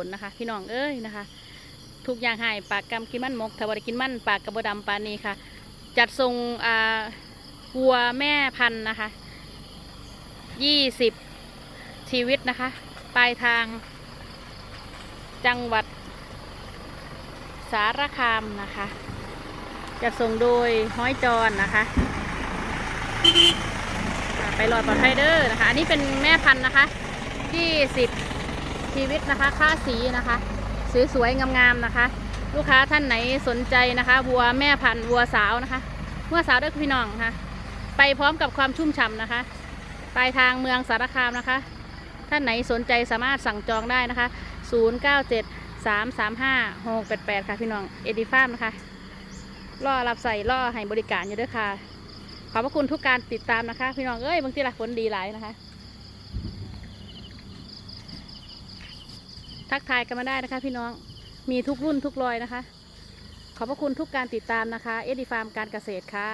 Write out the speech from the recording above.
ผลนะคะ พี่น้องเอ้ยนะคะ ทุกอย่างให้ปากกำกินมันมกถ้าบริกินมันปากกระบดำปานีค่ะ จัดทรงอ่าวัวแม่พันธุ์นะคะยี่สิบชีวิตนะคะ ปลายทาง จังหวัด สารคามนะคะ จะส่งโดยห้อยจรนนะคะ ไปรอดปลอดภัยเด้อนะคะ อันนี้เป็นแม่พันธุ์นะคะ20 ชีวิตนะคะ ค่าสีนะคะ สวยๆงามๆนะคะ ลูกค้าท่านไหนสนใจนะคะวัวแม่พันธุ์วัวสาวนะคะวัวสาวเด้วยพี่น้องนะคะไปพร้อมกับความชุ่มฉ่ำนะคะ ปลายทางเมืองสารคามนะคะ ท่านไหนสนใจสามารถสั่งจองได้นะคะ 097 335 688 ค่ะพี่น้อง เอดีฟามนะคะล่อรับใส่ล่อให้บริการอยู่ด้วยค่ะ ขอบพระคุณทุกการติดตามนะคะ พี่น้องเอ้ยบางทีละฝนดีหลายนะคะ ทักทายกันมาได้นะคะ พี่น้องมีทุกรุ่นทุกรอยนะคะ ขอบพระคุณทุกการติดตามนะคะ เอดีฟาร์มการเกษตรค่ะ